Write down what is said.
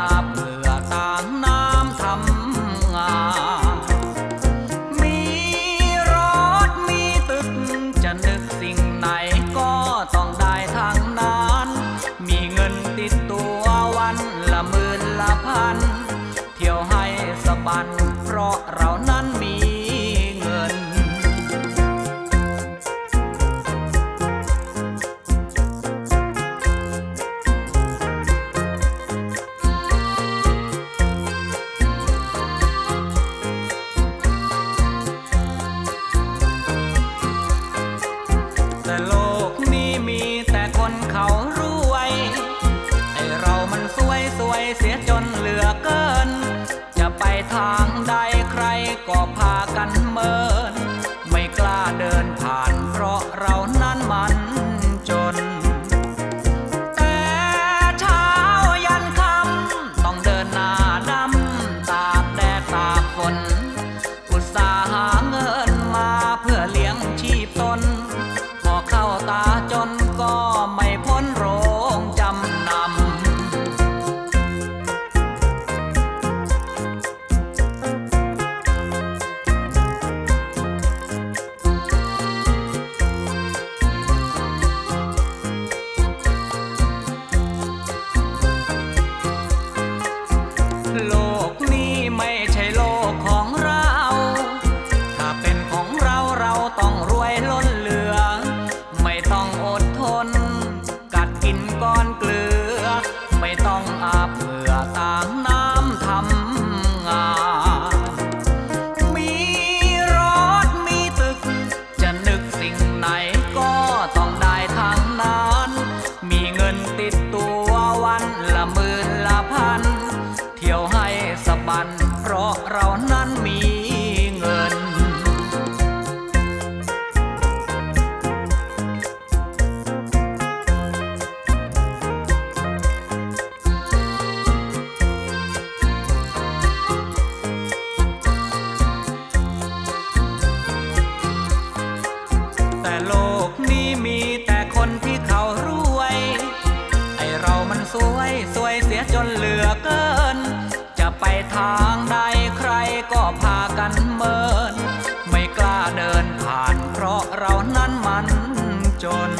tetap เสียจนเหลือเกิน จะไปทางใดใครก็ เพราะเรานั้นมี ไปทางใดใครก็พากันเมิน ไม่กล้าเดินผ่านเพราะเรานั้นมันจน